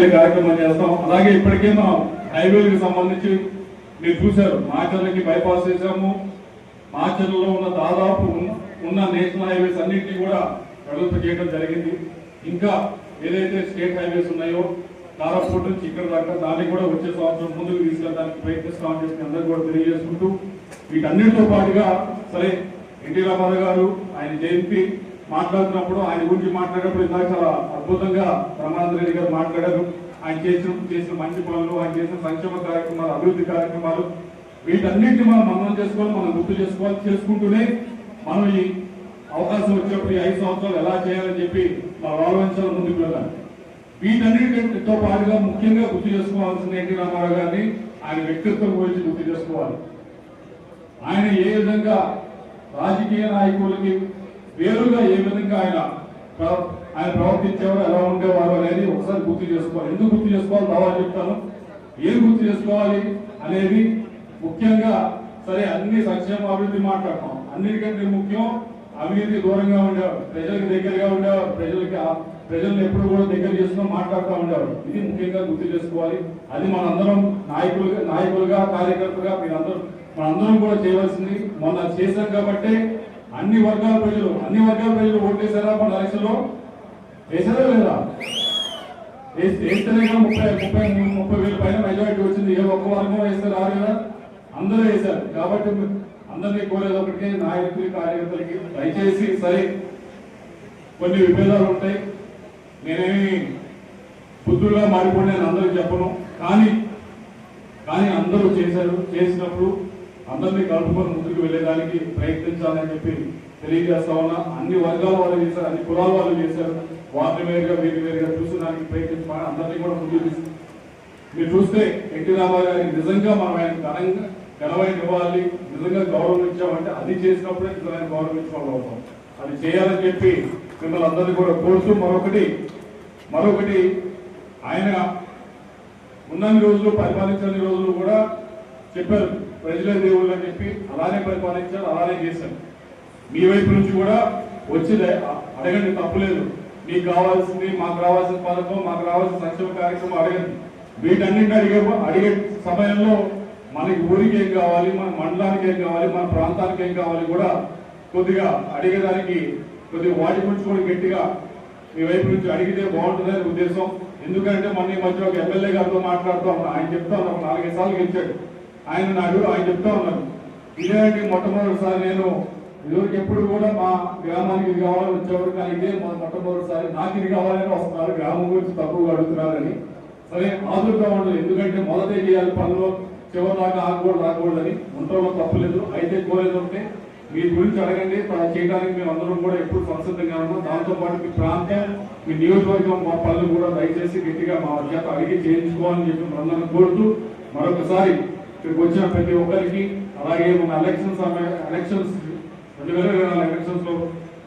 కార్యక్రమం చేస్తాం. అలాగే ఇప్పటికే మనం హైవేలకు సంబంధించి మీరు చూశారు మాచర్లకి బైపాస్ చేశాము. మాచర్లలో ఉన్న దాదాపు ఉన్న- నేషనల్ హైవేస్ అన్నింటినీ కూడా వెడల్పు చేయడం జరిగింది. ఇంకా ఏదైతే స్టేట్ హైవేస్ ఉన్నాయో దాదాపు నుంచి ఇక్కడ దాకా దాన్ని కూడా వచ్చే సంవత్సరం ముందుకు తీసుకెళ్ళడానికి ప్రయత్నిస్తామని చెప్పి అందరూ కూడా తెలియజేసుకుంటూ వీటన్నిటితో పాటుగా సరే ఎన్టీ రామారావు గారు ఆయన జయంతి మాట్లాడుతున్నప్పుడు ఆయన గురించి మాట్లాడేటప్పుడు ఇందాక చాలా అద్భుతంగా బ్రహ్మానంద రెడ్డి గారు మాట్లాడారు. ఆయన చేసిన చేసిన మంచి పనులు ఆయన చేసిన సంక్షేమ కార్యక్రమాలు అభివృద్ధి కార్యక్రమాలు వీటన్నిటిని మనం మనం చేసుకోవాలి మనం గుర్తు చేసుకోవాలి చేసుకుంటూనే మనం ఈ అవకాశం వచ్చినప్పుడు ఈ ఐదు సంవత్సరాలు ఎలా చేయాలని చెప్పి మన ఆలోచించాలి ముందుకు వెళ్ళాలి. వీటన్నిటితో పాటుగా ముఖ్యంగా గుర్తు చేసుకోవాల్సిన ఎన్టీ రామారావు గారిని ఆయన వ్యక్తిత్వం గురించి గుర్తు చేసుకోవాలి. ఆయన ఏ విధంగా రాజకీయ నాయకులకి వేరుగా ఏ విధంగా ఆయన ఆయన ప్రవర్తించేవారు ఎలా ఉండేవారు అనేది ఒకసారి గుర్తు చేసుకోవాలి. ఎందుకు గుర్తు చేసుకోవాలి? తర్వాత చెప్తాను. ఏం గుర్తు చేసుకోవాలి అనేది ముఖ్యంగా సరే అన్ని సంక్షేమ అభివృద్ధి మాట్లాడతాం. అన్నిటికంటే ముఖ్యం అవినీతి దూరంగా ఉండేవారు. ప్రజలకు దగ్గరగా ఉండేవారు. ప్రజలకి ఆ- ప్రజల్ని ఎప్పుడు కూడా దగ్గర చేసుకుని మాట్లాడుతూ ఉండేవారు. ఇది ముఖ్యంగా గుర్తు చేసుకోవాలి. అది మనందరం నాయకులుగా నాయకులుగా కార్యకర్తలుగా మీరందరూ మనందరం కూడా చేయవలసింది. మొన్న చేశాం కాబట్టి అన్ని వర్గాల ప్రజలు అన్ని వర్గాల ప్రజలు ఓట్లేసారా మన ఎలక్షన్లో వేసారా లేదా? వేస్తే- వేస్తేనే కదా ముప్పై ముప్పై ముప్పై వేల పైన మెజారిటీ వచ్చింది. ఏ ఒక్క వర్గం వేస్తే రారు కదా? అందరూ వేశారు. కాబట్టి అందరినీ కోరేది ఒకటి నాయకులకి కార్యకర్తలకి దయచేసి సరే కొన్ని విభేదాలు ఉంటాయి. నేనేమి బుద్ధుడుగా మారిపోయి నేను అందరికి చెప్పను. కానీ కానీ అందరూ చేశారు చేసినప్పుడు అందరినీ కలుపుకొని ముందుకు వెళ్ళేదానికి ప్రయత్నించాలని చెప్పి తెలియజేస్తా ఉన్నా. అన్ని వర్గాల వాళ్ళు చేశారు అన్ని కులాల వాళ్ళు చేశారు. వారిని వేరుగా వీరి వేరుగా చూసడానికి ప్రయత్నించాలని అందరినీ కూడా ముందుకు తీసుకు మీరు చూస్తే ఎన్టీ రామారావు గారికి నిజంగా మనం ఆయన ఘనంగా ఘనమైన ఇవ్వాలి నిజంగా గౌరవం ఇచ్చామంటే అది చేసినప్పుడే నిజమైన గౌరవం ఇచ్చిన అవుతాం. అది చేయాలని చెప్పి మిమ్మల్ని అందరినీ కూడా కోరుతూ మరొకటి మరొకటి ఆయన ఉన్నన్ని రోజులు పరిపాలించని రోజులు కూడా చెప్పారు. ప్రజలే దేవుళ్ళు అని చెప్పి అలానే పరిపాలించారు అలానే చేశారు. మీ వైపు నుంచి కూడా వచ్చి అడగండి తప్పులేదు మీకు కావాల్సింది మాకు రావాల్సిన పథకం మాకు రావాల్సిన సంక్షేమ కార్యక్రమం అడగండి. వీటన్నింటి అడిగే అడిగే సమయంలో మనకి ఊరికి ఏం కావాలి మన మండలానికి ఏం కావాలి మన ప్రాంతానికి ఏం కావాలి కూడా కొద్దిగా అడిగేదానికి కొద్దిగా వాటి గురించి కూడా గట్టిగా మీ వైపు నుంచి అడిగితే బాగుంటుందని ఉద్దేశం. ఎందుకంటే మొన్న ఈ మధ్య ఒక ఎమ్మెల్యే గారితో మాట్లాడుతూ ఆయన చెప్తా ఉన్నా ఒక నాలుగైదు సార్లు గెలిచాడు. ఆయన నాడు ఆయన చెప్తా ఉన్నారు. ఇదేంటి మొట్టమొదటిసారి నేను ఇదివరకు ఎప్పుడు కూడా మా గ్రామానికి ఇది కావాలని వచ్చేవారు కానీ ఇదే మా మొట్టమొదటిసారి నాకు ఇది కావాలని వస్తున్నారు. గ్రామం గురించి తక్కువగా అడుగుతున్నారని. సరే ఆదుర్గా ఉండదు ఎందుకంటే మొదటే చేయాలి పనులు. చివరి దాకా ఆగకూడదు రాకూడదని ఉండటంలో తప్పలేదు అయితే కోరేది ఉంటే మీ గురించి అడగండి. చేయడానికి మేము అందరం కూడా ఎప్పుడు సంసిద్ధంగా ఉన్నాం. దాంతోపాటు మీ ప్రాంతం మీ నియోజకవర్గం మా పనులు కూడా దయచేసి గట్టిగా మా చేత అడిగి చేయించుకోవాలని చెప్పి మనందరం కోరుతూ మరొకసారి ఇక్కడికి వచ్చిన ప్రతి ఒక్కరికి అలాగే మన ఎలక్షన్స్ ఎలక్షన్స్ రెండు వేల ఇరవై నాలుగు ఎలక్షన్స్లో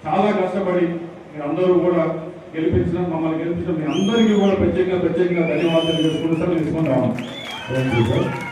చాలా కష్టపడి మీరు అందరూ కూడా గెలిపించిన మమ్మల్ని గెలిపించిన మీ అందరికీ కూడా ప్రత్యేకంగా ప్రత్యేకంగా ధన్యవాదాలు చేసుకుంటూ తీసుకుంటాము థ్యాంక్ యూ సార్